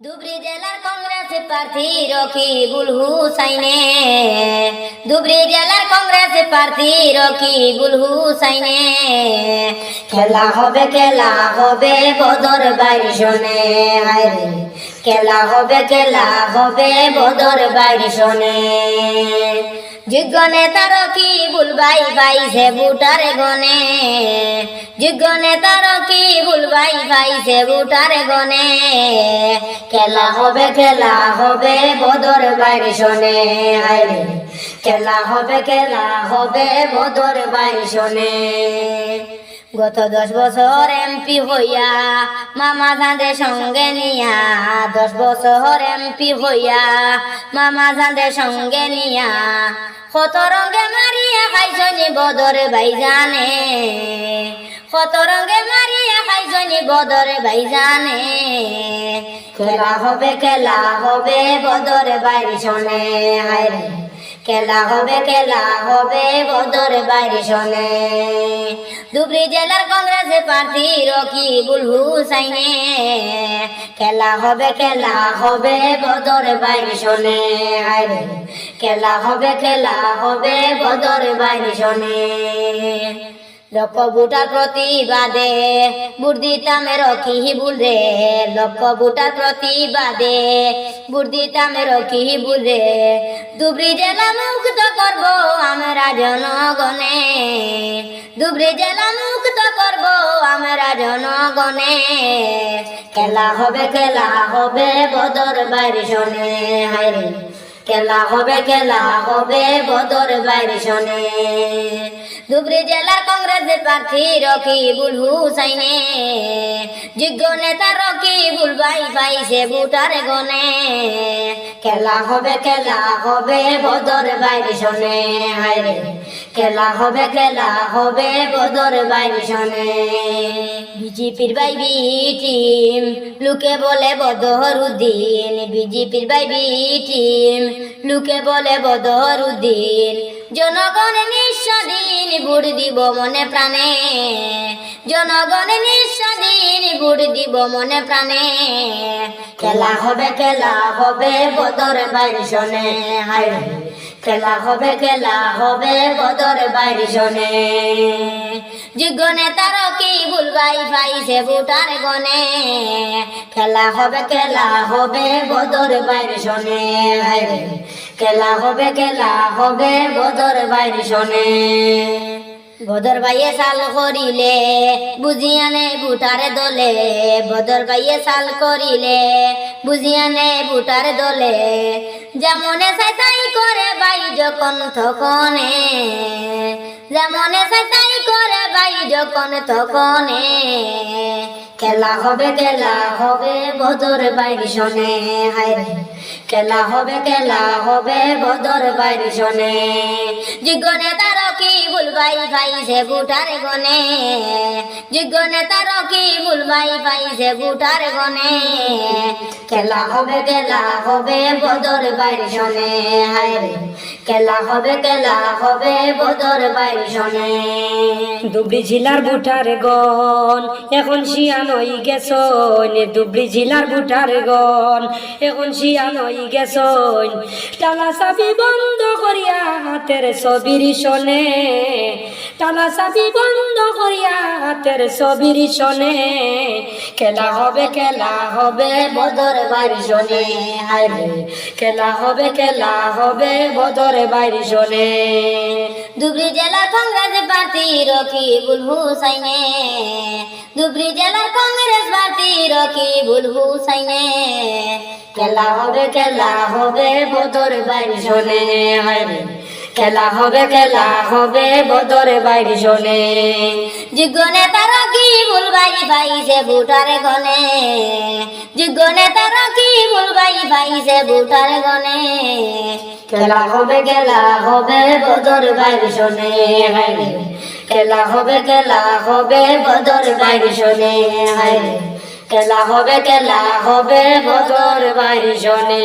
ধুবড়ি জেলার কংগ্রেস প্রার্থী রকিবুল হুসাইনে। ধুবড়ি জেলার কংগ্রেস প্রার্থী রকিবুল হুসাইনে। খেলা হবে খেলা হবে বদর বাড়ি শোনে হায়রে খেলা হবে খেলা হবে বদর বাড়ি শোনে তার কি ভুল ভাই সে বুটার গনে। যোগ্য কি ভুল ভাই সে বুটার গনে। খেলা হবে খেলা হবে বদর বাড়ি শোনে। খেলা হবে খেলা হবে বদর বাড়ি শোনে। গত দশ বছর এমপি হইয়া মামা ধাঁধে সঙ্গে নিয়া, দশ বছর এমপি হইয়া মামা ধাঁধে সঙ্গে নিয়া, কত রঙে মারিয়া খাইছনি বদরে ভাই রঙে মারিয়া খাইছনি বদরে ভাই জানে খেলা হবে খেলা হবে বদরে বাইরে শোনে হায়রে খেলা হবে খেলা হবে বদর বাইরে শোনে ধুবড়ি জেলার কংগ্রেসের প্রার্থী রকিবুল হুসাইনে। খেলা হবে খেলা হবে বদর বাইরে শোনে আরে খেলা হবে খেলা হবে বদর বাইরে শোনে লক্ষ বুটার প্রতিবাদে বুর্দিতামে রকি বুলে লক্ষ বুটার প্রতিবাদে বুর্দিতামে রকি বুলে দুবরি জেলা মুক্ত করব আমরা জনগণে, দুবরি জেলা মুক্ত করব আমরা জনগণে। খেলা হবে খেলা হবে বদর বাইরে শোনে হাইরে খেলা হবে খেলা হবে বদর বাইরে শোনে। ধুবড়ি জেলার কংগ্রেসের প্রার্থী রকিবুল হুসাইনে। যোগ্য নেতা রকিবুল ভাই পাইছে বুটার গনে খেলা হবে খেলা হবে বদর বাইরে শোনে খেলা হবে খেলা হবে বদর বাইরে শোনে। বিজেপির ভাই বি টিম, লোকে বলে বদরুদ্দিন। বিজেপির ভাই বি টিম, লোকে বলে বদরুদ্দিন। জনগণ নিঃস্বাধীন ভোট দিব মনে প্রাণে। জনগণ নিঃস্বাধীন ভোট দিব মনে প্রাণে। খেলা হবে খেলা হবে বদর বাইরে শোনে। খেলা হবে খেলা হবে বদর বাইরে শোনে। যোগ্য নেতা কি ভুলবাই পাইছে ভোটার গনে খেলা হবে খেলা হবে বদর বাইরে শোনে। হায় খেলা হবে খেলা হবে, বদর বাইরে শোনে। বদর বাইয়ে সাল করিলে, বুঝিয়া নে বুটারে দলে। বদর বাইয়ে সাল করিলে, বুঝিয়া নে বুটারে দলে। যেমনে চাই তাই করে বাই যখন তখনে। যেমনে চাই তাই করে বাই যখন তখনে। খেলা হবে খেলা হবে বদর বাইরে শোনে হায় খেলা হবে খেলা হবে বদর বাইরে শোনে যোগ্য নেতা রকি ভুলবাই পাইছে বুটার গনে। যোগ্য নেতা রকি ভুলবাই পাইছে বুটার গনে। খেলা হবে খেলা হবে বদর বাইরে শোনে হায় খেলা হবে খেলা হবে বদর বাইরে শোনে দুবড়ি জেলার বুটার গন, এখন শিয়ান হই গেছন জেলার বুটার গন এখন শিয়ান হই গেছন টালা চাবি বন্ধ করিয়া হাতের ছবির শোনে টালা চাবি বন্ধ করিয়া হাতের ছবির শোনে খেলা হবে খেলা হবে বদর বাইরে শোনে হায় খেলা হবে খেলা হবে বদর বাইরে শোনে ধুবড়ি জেলার কংগ্রেস প্রার্থী রকিবুল হুসাইনে। ধুবড়ি জেলার কংগ্রেস প্রার্থী রকিবুল হুসাইনে। খেলা হবে খেলা হবে বদর বাইরে শোনে হায় খেলা হবে খেলা হবে বদর বাইরে শোনে। যোগ্য নেতা রকিবুল ভাই পাইছে ভোটার গনে যোগ্য নেতা রকিবুল ভাই পাইছে ভোটার গনে খেলা হবে খেলা হবে বদর বাইরে শোনে। খেলা হবে খেলা হবে বদর বাইরে শোনে। খেলা হবে খেলা হবে বদর বাইরে শোনে।